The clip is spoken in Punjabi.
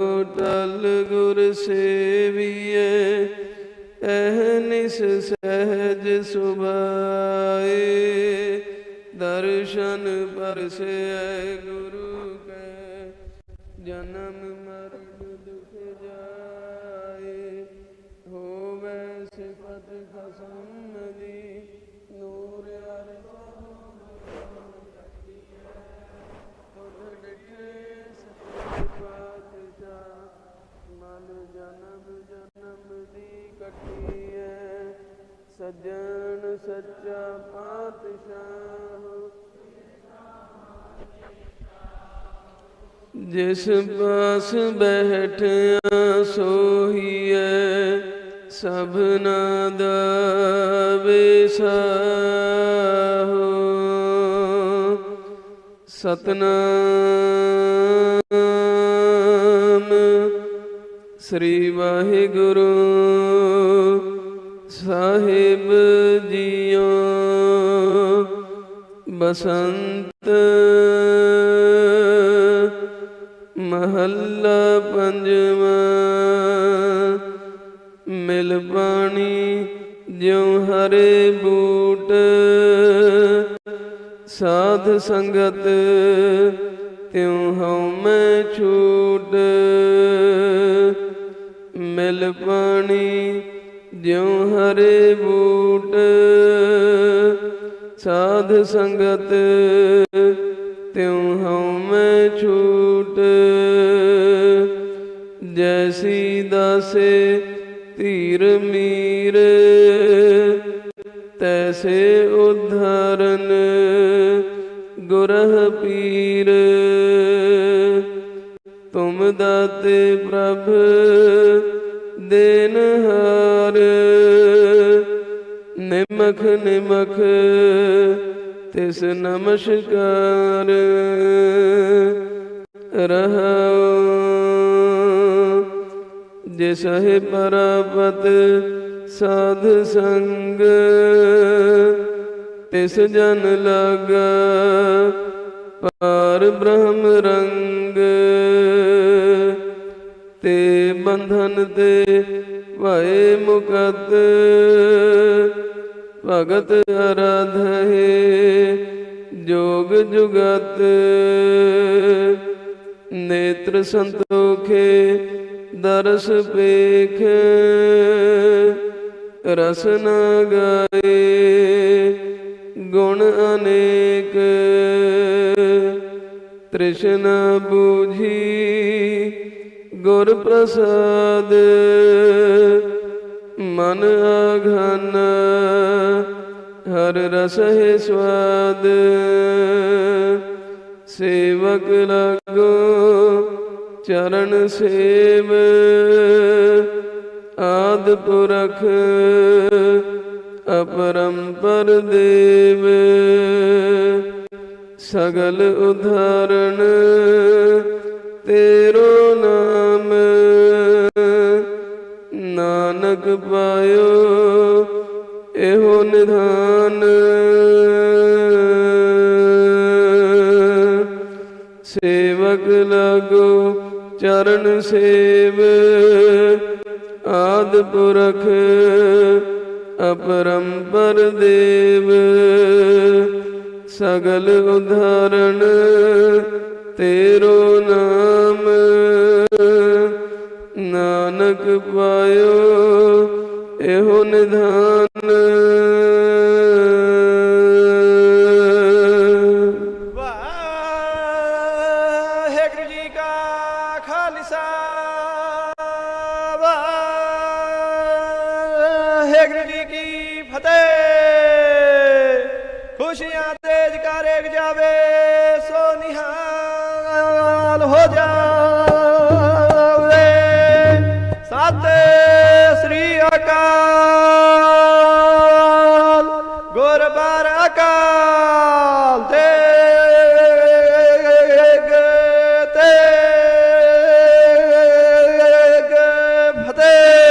ਟਲ ਗੁਰ ਸੇਵੀਏ ਅਹਨਿਸ ਸਹਿਜ ਸੁਭਾਏ। ਦਰਸ਼ਨ ਪਰਸੈ ਗੁਰੂ ਕੈ, ਜਨਮ ਮਰਨ ਦੁਖ ਜਾਏ। ਹੋਵੇ ਸਿਫਤ ਖਸਮ ਦੀ ਸਜਣ ਸੱਚਾ ਪਾਤਸ਼ਾਹ। ਜਿਸ ਪਾਸ ਬੈਠਿਆ ਸੋਹੀਐ ਸਭਨਾ ਦਾ ਵਿਸਾਹੋ ਸਤਨਾਮ ਸ੍ਰੀ ਵਾਹਿਗੁਰੂ। ਸਾਹਿਬ ਜੀਓ ਬਸੰਤ ਮਹੱਲਾ ਪੰਜਵਾਂ ਮਿਲ ਪਾਣੀ ਜਿਉ ਹਰੇ ਬੂਟ ਸਾਧ ਸੰਗਤ ਤਿਉ ਹਉ ਮੈਂ ਛੂਟ ਮਿਲ ਪਾਣੀ ਜਿਉ ਹਰੇ ਬੂਟ ਸਾਧ ਸੰਗਤ ਤਿਉ ਹਉ ਮੈਂ ਛੂਟ। ਜੈਸੀ ਦਾਸੇ ਧੀਰ ਮੀਰ, ਤੈਸੇ ਉਧਾਰਨ ਗੁਰਹ ਪੀਰ। ਤੁਮ ਦਾਤੇ ਪ੍ਰਭ ਦੇਨ ਹਾਰ। ਨਿਮਖ ਨਿਮਖ ਤਿਸ ਨਮਸਕਾਰ ਰਹਾਉ। ਜਿਸ ਹੈ ਪਰਪਤ ਸਾਧ ਸੰਗ, ਤਿਸ ਜਨ ਲਾਗਾ ਪਾਰ ਬ੍ਰਹਮ ਰੰਗ। ਬੰਧਨ ਤੇ ਭਏ ਮੁਕਤ ਭਗਤ ਅਰਾਧੇ ਜੋਗ ਜੁਗਤ। ਨੇਤਰ ਸੰਤੋਖੇ ਦਰਸ ਪੇਖ। ਰਸ ਨ ਗਾਏ ਗੁਣ ਅਨੇਕ। ਤ੍ਰਿਸ਼ਨਾ ਬੂਝੀ ਗੁਰ ਪ੍ਰਸਾਦ। ਮਨ ਆਘਨ ਹਰ ਰਸ ਹੈ ਸਵਾਦ। ਸੇਵਕ ਲਗੋ, ਚਰਨ ਸੇਵ। ਆਦ ਪੁਰਖ ਅਪਰੰਪਰ ਦੇਵ। ਸਗਲ ਉਧਾਰਨ ਤੇਰੋ ਨਾਮ ਨਾਨਕ ਪਾਇਓ, ਇਹੋ ਨਿਧਾਨ। ਸੇਵਕ ਲਾਗੋ ਚਰਨ ਸੇਵ, ਆਦ ਪੁਰਖ ਅਪਰੰਪਰ ਦੇਵ। ਸਗਲ ਉਧਾਰਨ ਤੇਰੋ ਨਾਮ ਨਾਨਕ ਪਾਇਓ ਇਹੋ ਨਿਧਾਨ। ਵਾਹਿਗੁਰੂ ਜੀ ਕਾ ਖਾਲਸਾ। ਵਾਹਿਗੁਰੂ ਜੀ ਕੀ ਫਤਿਹ। ਖੁਸ਼ੀਆਂ ਹੋ ਜਾਵੇ। ਸਤਿ ਸ੍ਰੀ ਅਕਾਲ। ਗੁਰ ਬਾਰ ਅਕਾਲ ਤੇਗ ਤੇਗ ਫਤਿਹ